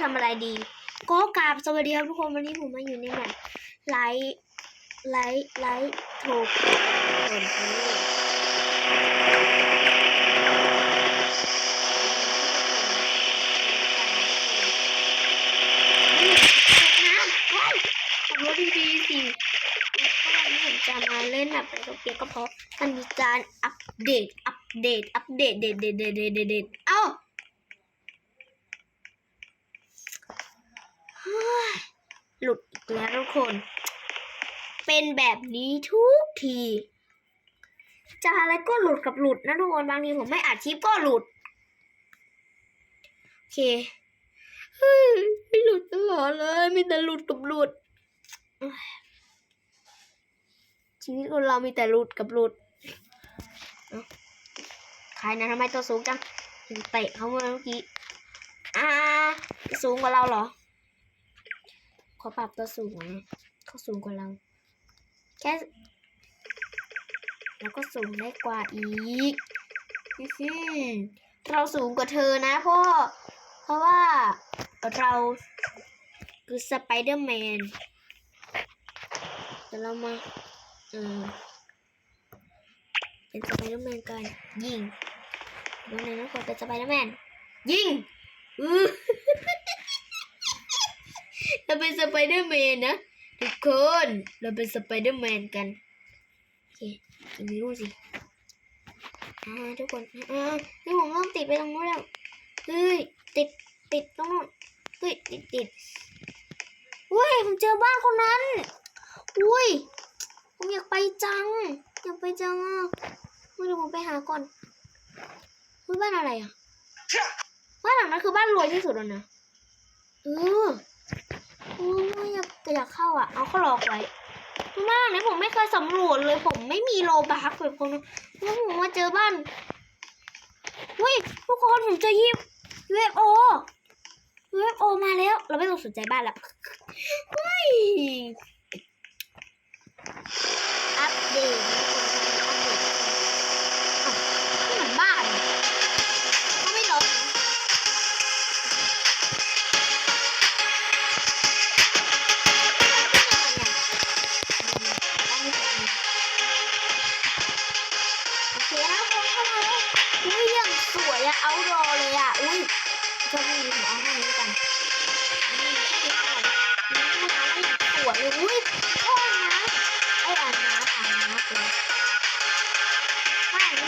ทำอะไรดี ก็กราบสวัสดีครับทุกคนวันนี้ผมมาอยู่ในแมปไลท์ไลท์ไลท์โทรคนน้ำว้าวขับรถดีๆสิเพราวันนี้ผมจะมาเล่นแบบอะไรก็เปียกก็เพราะมันมีการอัปเดต อัปเดต อัปเดต เดตเดตเดตเดตเดตเดตเอ้า เฮ้ย หลุดอีกแล้วทุกคน เป็นแบบนี้ทุกที จะอะไรก็หลุดกับหลุดนะทุกคนบางทีผมไม่อัดคลิปก็หลุด โอเคเฮ้ยไม่หลุดตลอดเลยมีแต่หลุดกับหลุด ชีวิตคนเรามีแต่หลุดกับหลุดใครนะทำไมตัวสูงจังเห็นเตะเขาเมื่อกี้ อ่า สูงกว่าเราเหรอ ขอปรับตัวสูงนะเขาสูงกว่าเรา แค่ แล้วก็สูงได้กว่าอีกเราสูงกว่าเธอนะพ่อ เพราะว่าเราคือสไปเดอร์แมนเดี๋ยวเรามาเออเป็นสไปเดอร์แมนกันยิงวันนี้นะคนเป็นสไปเดอร์แมนยิงอือ เราเป็นสไปเดอร์แมนนะทุกคนเราเป็นสไปเดอร์แมนกันโอเคกินไม่รู้สิอ่าทุกคนอ่านี่ผมต้องติดไปตรงนู้นแล้วเฮ้ยติดติดตรงนู้นเฮ้ยติดติดอุ้ยผมเจอบ้านคนนั้นอุ้ยผมอยากไปจังอยากไปจังอะเมื่อเดี๋ยวผมไปหาก่อนเฮ้ยบ้านอะไรอะบ้านหลังนั้นคือบ้านรวยที่สุดแล้วนะเออ อ้ยอยากอยากเข้าอะ เอาเขาหลอกไว้มากเนี่ยผมไม่เคยสำรวจเลย ผมไม่มีโลบักแบบคนแล้วผมมาเจอบ้านเฮ้ยทุกคนผมจอยิบ UFO UFO มาแล้ว เราไม่ต้องสนใจบ้านละเฮ้ย อัปเดต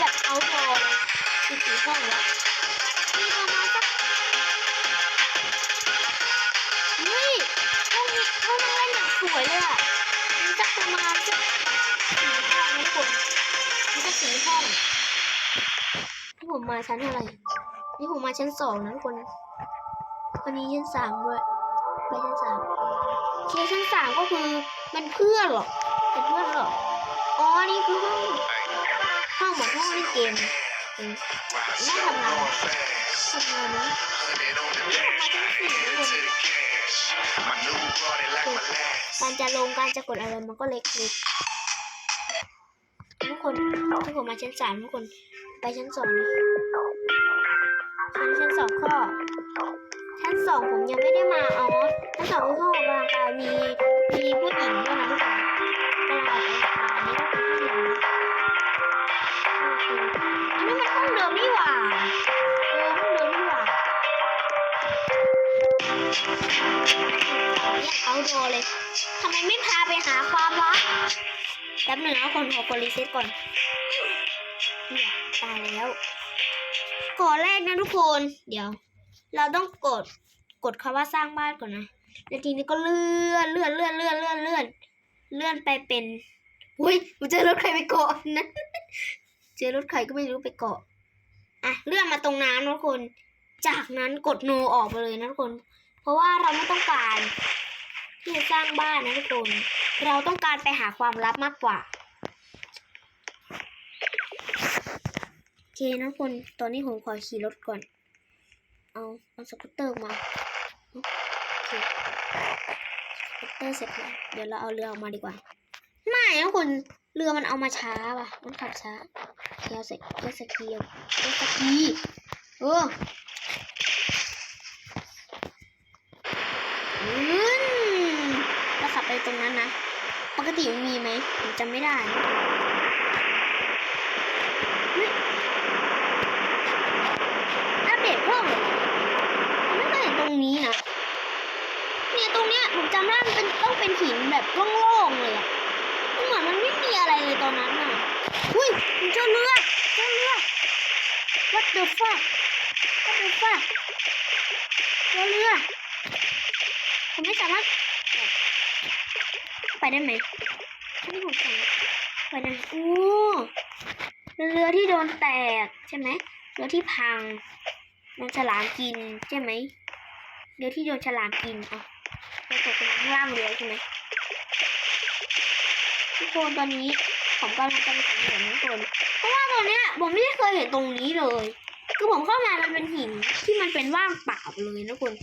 แบบเอารอเลยคือกี่ห้องล้วมีประมาณสักนี่ห้องนี้ห้องนั่งเล่นอย่างสวยเลยอะมีสักประมาณสักสี่ห้องนะทุกคนนี่ก็สี่ห้องที่ผมมาชั้นอะไรนี่ผมมาชั้นสองนะทุกคนวันนี้ชั้นสามด้วยไปชั้นสามเคชั้นสามก็คือเป็นเพื่อนหรอเป็นเพื่อนหรออ๋อนี่คือห้อง ห้องเหมือนห้องเล่นเกมเออน่าทำงานทำงานนะนี่ผมมาชั้นสี่ทุการจะลงการจะกดอะไรมันก็เล็กเล็กทุกคนทุกคนมาชั้นสามทุกคนไปชั้นสองนะชั้นชั้นสองข้อชั้นสองผมยังไม่ได้มาอ๋อชั้นสองคือห้องออกกำลังกายมีมีผู้หญิงด้วยนะทุกคน ห้องเดิมนี่หว่าเออห้องเดิมนี่หว่าเนี่ยเอาโดเลยทำไมไม่พาไปหาความรักแป๊บหนึ่งนะคนขอคนรีเซ็ตก่อนเนี่ยตายแล้วก่อนแรกนะทุกคน เดี๋ยว เราต้องกดกดคำว่าสร้างบ้านก่อนนะแล้วทีนี้ก็เลื่อนเลื่อนเลื่อนเลื่อนเลื่อนเลื่อนเลื่อนไปเป็นอุ้ยเจอรถใครไปเกาะนะ เจอรถใครก็ไม่รู้ไปเกาะ อะเลื่อนมาตรงน้ำนะทุกคน จากนั้นกดโนออกไปเลยนะทุกคน เพราะว่าเราไม่ต้องการที่จะสร้างบ้านนะทุกคน เราต้องการไปหาความลับมากกว่าโอเคนะทุกคน ตอนนี้ผมขอขี่รถก่อน เอาเอาสกูตเตอร์มาโอเคสกูตเตอร์เสร็จแล้ว เดี๋ยวเราเอาเรือออกมาดีกว่า ไม่นะคุณเรือมันเอามาช้าว่ะ มันขับช้า แค่สแค่สกีลแค่สกีเออเราขับไปตรงนั้นนะ ปกติมันมีไหมผมจำไม่ได้อัปเดตเพิ่มไม่เคยเห็นตรงนี้นะ เนี่ยตรงเนี้ยผมจำได้มันเป็นต้องเป็นหินแบบโล่งๆเลยอะเหมือนมันไม่มีอะไรเลยตอนนั้นอะอุ้ยมันเจ้าเรือ what the fuck what the fuck เรือผมไม่สามารถไปได้ไหมไม่ผมไปไปได้โอ้เรือที่โดนแตกใช่ไหมเรือที่พังโดนฉลามกินใช่ไหมเรือที่โดนฉลามกินอะไปตกเป็นข้างล่างเรือใช่ไหมทุกคนตอนนี้ผมกำลังจะไปสำรวจนทุกคนเพราะว่าตอนเนี้ยผมไม่ได้เคยเห็นตรงนี้เลย คือผมเข้ามามันเป็นหินที่มันเป็นว่างเปล่าเลยนะคุณ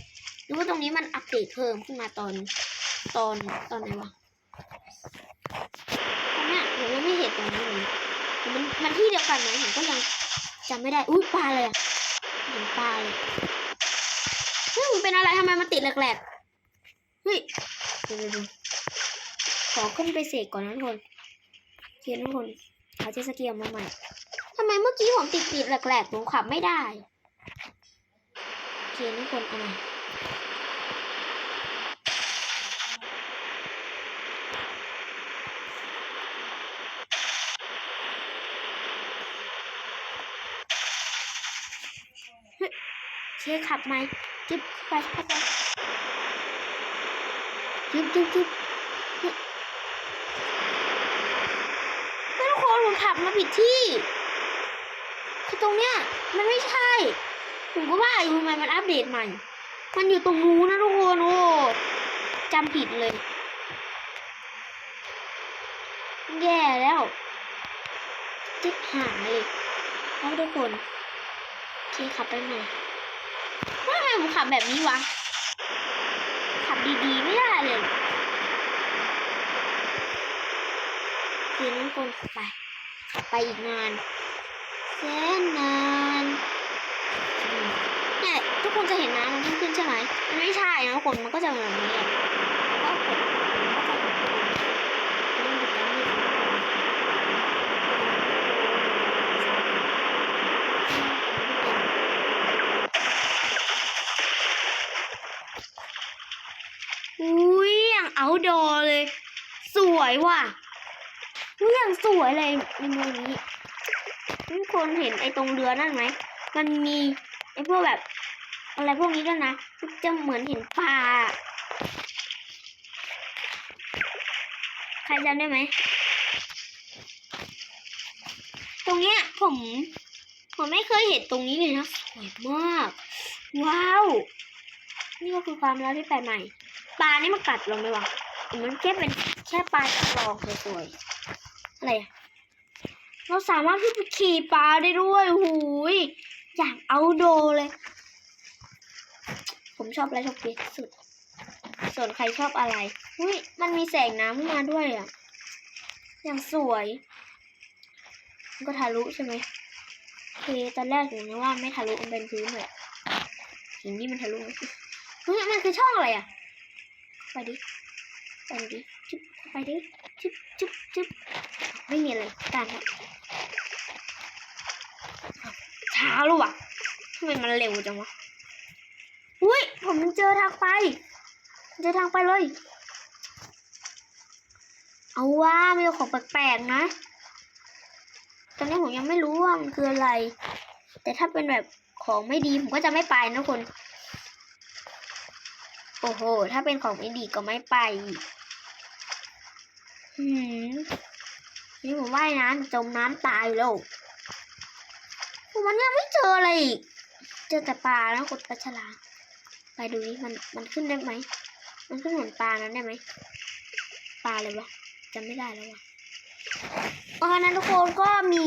หรือว่าตรงนี้มันอัปเดตเพิ่มขึ้นมาตอนตอนตอนไหนวะตอนเนี้ยผมยังไม่เห็นตรงนี้เลยมันมันที่เดียวกันไหมผมก็ยังจำไม่ได้ อุ้ยปลาเลยอะเห็นปลาเลยเฮ้ยมันเป็นอะไรทำไมมันติดแหลกๆเฮ้ยดี๋ยวเดี๋ยวขอขึ้นไปเสกก่อนนะทุกคนเทียนทุกคนเอาเจสเกียร์มาใหม่ ทำไมเมื่อกี้ผมติดติดแหลกๆผมขับไม่ได้เทียนทุกคนเอาใหมเฮ้ยเชียขับไหมจิ๊บไปไปจิ๊บจิ๊บจิ๊บเฮ้ยทุกคนผมขับมาผิดที่ คือตรงเนี้ยมันไม่ใช่ ผมก็ว่าอยู่ทำไมมันอัปเดตใหม่ มันอยู่ตรงนู้นนะทุกคนโอ้จำผิดเลย แย่แล้วจิ๊บหายเลยเอาทุกคนโอเคขับไปใหมว่าทำไมผมขับแบบนี้วะ ขับดีๆไม่ได้เลยคือน้องคนไป ขับไปอีกนาน สนนานเนี่ยทุกคนจะเห็นน้ำมันขึ้นใช่ไหมมันไม่ใช่นะทุกคนมันก็จะแบบนี้ก็กดมันก็จะแบบนี้เรื่องแบบนี้อุ้ยอย่างเอาดอเลย สวยว่ะอุ้ยอย่างสวยเลยในมือนี้ ทุกคนเห็นไอ้ตรงเรือนั่นไหม มันมีไอ้พวกแบบ อะไรพวกนี้ด้วยนะ จะเหมือนเห็นปลา ใครจำได้ไหม ตรงเนี้ยผม ผมไม่เคยเห็นตรงนี้เลยนะ สวยมาก ว้าว นี่ก็คือความลับที่แปลกใหม่ ปลานี่มันกัดเราไหมวะมันแค่เป็นแค่ปลาจำลองสวยๆอะไรอะ เราสามารถขึ้นไปขี่ปลาได้ด้วยหูยอยากเอาโดเลย ผมชอบอะไรชอบเปียที่สุด ส่วนใครชอบอะไรอุ้ยมันมีแสงน้ำมาด้วยอะ อย่างสวย มันก็ทะลุใช่ไหมโอเคตอนแรกผมนึกว่าไม่ทะลุมันเป็นพื้นเลยหินนี่มันทะลุเฮ้ยมันคือช่องอะไรอะ ไปดิ ไปดิ จุ๊บ ไปดิ จุ๊บจุ๊บจุ๊บไม่มีอะไรการครับ ช้าแล้ววะทำไมมันเร็วจังวะอุ้ยผมเจอทางไป เจอทางไปเลย เอาว่ามีของแปลกๆนะ ตอนนี้ผมยังไม่รู้ว่ามันคืออะไร แต่ถ้าเป็นแบบของไม่ดีผมก็จะไม่ไปนะคนโอ้โห ถ้าเป็นของไม่ดีก็ไม่ไปอืมนี่ผมว่ายน้ำจมน้ำตายอยู่แล้ว มันยังไม่เจออะไรอีก เจอแต่ปลาแล้วกดปลาฉลามไปดูนี่มันมันขึ้นได้ไหม มันขึ้นเหมือนปลานั้นได้ไหม ปลาเลยวะจำไม่ได้แล้ววะเพราะฉะทุกคนก็มี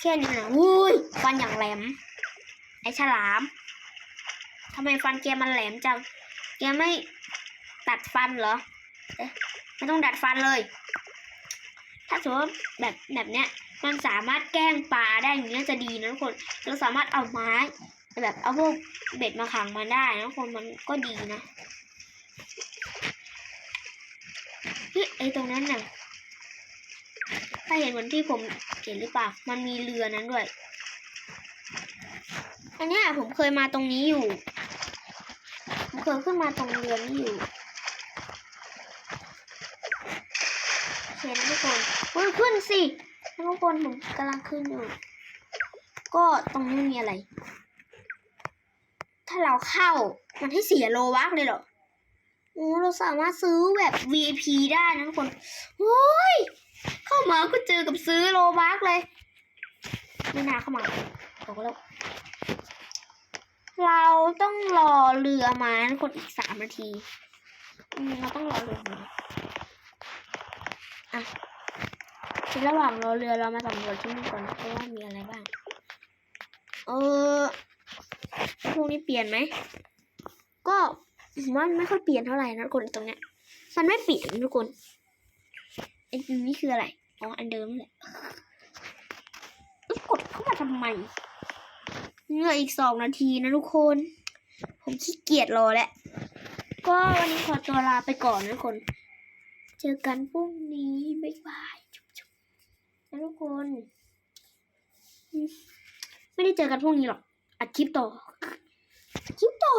แค่นี้นะวุ้ยฟันอย่างแหลม ไอฉลามทำไมฟันแกมันแหลมจัง แกไม่ตัดฟันเหรอเอ๊ะไม่ต้องดัดฟันเลย ถ้าสมมติว่าแบบแบบเนี้ย มันสามารถแกล้งปลาได้อย่างนี้จะดีนะทุกคนเราสามารถเอาไม้ แบบเอาพวกเบ็ดมาขังมันได้นะทุกคนมันก็ดีนะเฮ้ยไอตรงนั้นน่ะถ้าเห็นเหมือนที่ผมเห็นหรือเปล่า มันมีเรือนั้นด้วย อันนี้ผมเคยมาตรงนี้อยู่ ผมเคยขึ้นมาตรงเรือนี้อยู่โอเคนะทุกคนขึ้นสิ ทุกคนผมกำลังขึ้นอยู่ ก็ตรงนี้มีอะไร ถ้าเราเข้ามันให้เสียโลวักเลยเหรอโอ้เราสามารถซื้อแบบ VIP ได้นะทุกคนโอ้ยเข้ามาก็เจอกับซื้อโลบักเลยไม่น่าเข้ามาบอกแล้วเราต้องรอเรือมาทุกคนอีกสามนาทีเราต้องรอเรือมาอะ ระหว่างรอเรือเรามาสำรวจที่นี่ก่อนเพราะว่ามีอะไรบ้าง เออพวกนี้เปลี่ยนไหม ก็ผมว่าไม่ค่อยเปลี่ยนเท่าไหร่นะทุกคนตรงเนี้ย มันไม่เปลี่ยนนะทุกคนไอ้นี่คืออะไร อ๋อ อันเดิมแหละเอ้ยกดเข้ามาทำไมเหลืออีกสองนาทีนะทุกคน ผมขี้เกียจรอแล้ว ก็วันนี้ขอตัวลาไปก่อนนะทุกคน เจอกันพรุ่งนี้ บ๊ายบาย นะทุกคน ไม่ได้เจอกันพรุ่งนี้หรอกอัดคลิปต่อคลิปต่อ